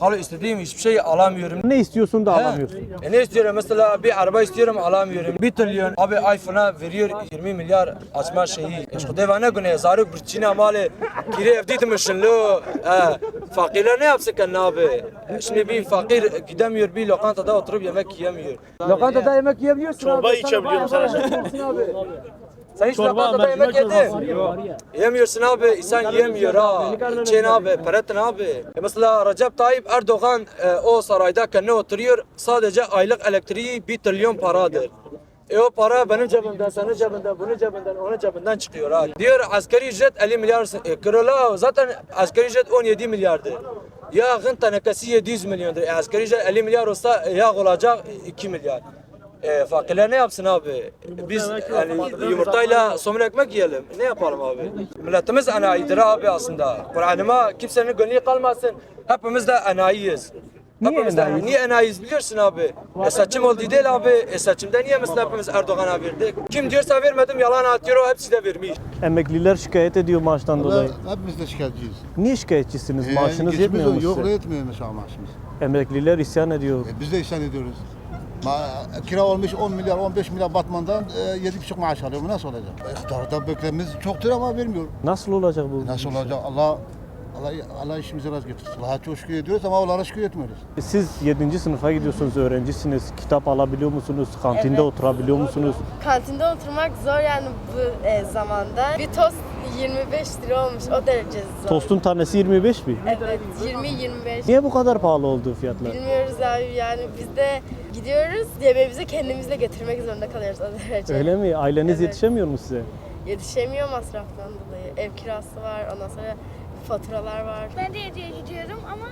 Hala istediğim hiçbir şey alamıyorum. Ne istiyorsun da He. alamıyorsun. E ne istiyorum mesela bir araba istiyorum alamıyorum. Bir trilyon abi iPhone'a veriyor 20 milyar açma şeyi. İşte devane güne zaruk burçina mali kiri evdiydim lo. E, fakirler ne yapsın kendine abi? E, Şimdi bir fakir gidemiyor bir lokantada oturup yemek yiyemiyor. Lokantada yemek yiyebiliyorsun Çorba abi. içebiliyorum sana. Sen hiç lokantada yemek yedin. Yemiyorsun abi, insan yemiyor ha. Çin abi, peretin abi. E mesela Recep Tayyip Erdoğan e, o saraydayken ne oturuyor? Sadece aylık elektriği bir trilyon paradır. E o para benim cebimden, senin cebinden, bunun cebinden, onun cebinden çıkıyor ha. Diyor asgari ücret 50 milyar. E, Kırıla zaten asgari ücret 17 milyardır. Yağın tenekesi 700 milyondur. E, asgari ücret 50 milyar olsa e, yağ olacak 2 milyar. E, fakirler ne yapsın abi? Biz yani yumurtayla somun ekmek yiyelim. Ne yapalım abi? Milletimiz enayidir abi aslında. Kur'an'ıma kimsenin gönlü kalmasın. Hepimiz de enayiyiz. Niye Hepimiz de- enayiyiz? Niye enayiyiz biliyorsun abi? E seçim oldu değil abi. E seçimde niye mesela hepimiz Erdoğan'a verdik? Kim diyorsa vermedim yalan atıyor o hepsi de vermiş. Emekliler şikayet ediyor maaştan dolayı. Hepimiz de şikayetçiyiz. Niye şikayetçisiniz? Ee, Maaşınız geçimiz yetmiyor mu Yok size? yetmiyor mesela maaşımız. Emekliler isyan ediyor. E, biz de isyan ediyoruz. Ma kira olmuş 10 milyar 15 milyar Batman'dan e, 7,5 maaş alıyor. Bu nasıl olacak? İktidarda beklemiz çoktur ama vermiyor. Nasıl olacak bu? Nasıl olacak? Allah Allah Allah işimizi rast getirsin. Allah'a çok şükür ediyoruz ama onlara şükür etmiyoruz. Siz 7. sınıfa gidiyorsunuz, öğrencisiniz. Kitap alabiliyor musunuz? Kantinde Evet. oturabiliyor musunuz? Kantinde oturmak zor yani bu e, zamanda. Bir tost 25 lira olmuş o derece zor. Tostun tanesi 25 mi? Evet 20-25. Niye bu kadar pahalı oldu fiyatlar? Bilmiyoruz abi yani biz de gidiyoruz yemeğimizi kendimizle götürmek zorunda kalıyoruz o derece. Öyle mi? Aileniz Evet. yetişemiyor mu size? Yetişemiyor masraftan dolayı. Ev kirası var ondan sonra faturalar var. Ben de hediye gidiyorum ama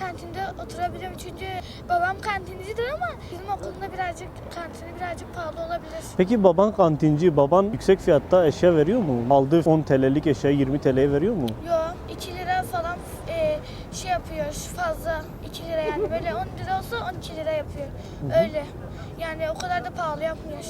kantinde oturabiliyorum çünkü babam kantincidir ama bizim okulunda birazcık kantini birazcık pahalı olabilir. Peki baban kantinci, baban yüksek fiyatta eşya veriyor mu? Aldığı 10 TL'lik eşyayı 20 TL'ye veriyor mu? Yo 2 lira falan e, yapıyor fazla 2 lira yani böyle 10 lira olsa 12 lira yapıyor. Öyle. Yani o kadar da pahalı yapmıyor.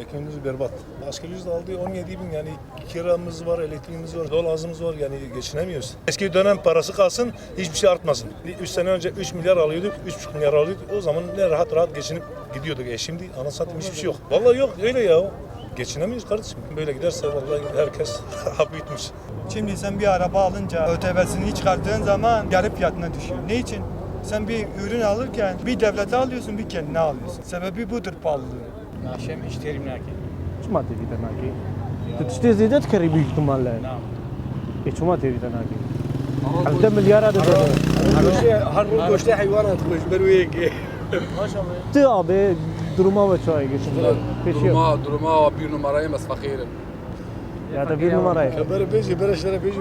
Ekonomimiz berbat. Asgari ücret aldığı 17 bin yani kiramız var, elektriğimiz var, doğalgazımız var yani geçinemiyoruz. Eski dönem parası kalsın hiçbir şey artmasın. 3 sene önce 3 milyar alıyorduk, 3,5 milyar alıyorduk. O zaman ne rahat rahat geçinip gidiyorduk. E şimdi ana satayım hiçbir şey yok. Vallahi yok öyle ya Geçinemiyoruz kardeşim. Böyle giderse vallahi herkes hap bitmiş. Şimdi sen bir araba alınca ÖTV'sini çıkarttığın zaman yarı fiyatına düşüyor. Ne için? Sen bir ürün alırken bir devlete alıyorsun bir kendine alıyorsun. Sebebi budur pahalılığı. عشان اشتري من هناك شو تبي تناكي؟ تشتري زيادات كري büyük ihtimalle. نعم E شو ما تبي تناكي؟ 10 milyar adı da. هنروح واشتري حيوانات مجبر ويك Tı abi duruma ve çay geçin. Duruma duruma bir numarayım az fakirim. Ya da bir numarayı. Böyle beji, şeyler beji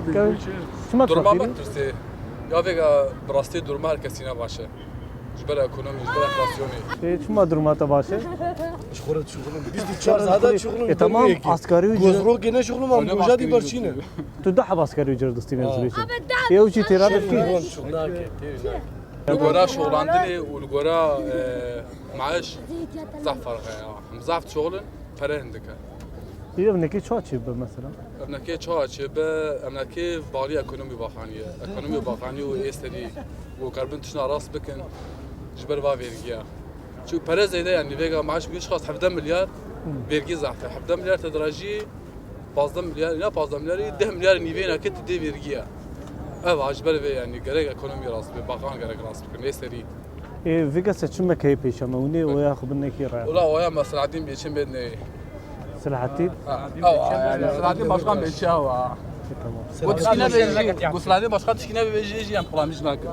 Duruma bak tırsı. Ya vega brasti durma herkesine başı. Jbera ekonomi, jbera enflasyonu. E, Şu ma duruma başı? Biz de çar zaten E tamam asgari ücret. Gozro gene şuğlum Öyle mi asgari ücret? Tu daha asgari ücret istediğiniz için. E o çi tirada ki. Lugora ya. Mzaf şoğlun para hindika. Bir ne ki çay çi mesela. Emnake çoğu açı be, emnake bali ekonomi bakaniye. Ekonomi bakaniye o estedi. O karbon tuşuna rast bikin. Jber va vergiya. Çünkü para zeyde yani vega maaş bir şahs 17 milyar vergi zaten. 17 milyar tedraji 15 milyar ya 15 milyar 10 milyar nive nakit de vergiya. Ev ajber ve yani gerek ekonomi rast bir bakan gerek rast bikin. Estedi. E vega seçim kay peşa ma uni o ya khubne ki ra. Ola o ya mesela adim bir için ben ne? Selahattin. Aa yani Selahattin başkan bir şey ha. Tamam. Bu tişkine beji. Bu Selahattin başkan tişkine beji yani kulamış nakı.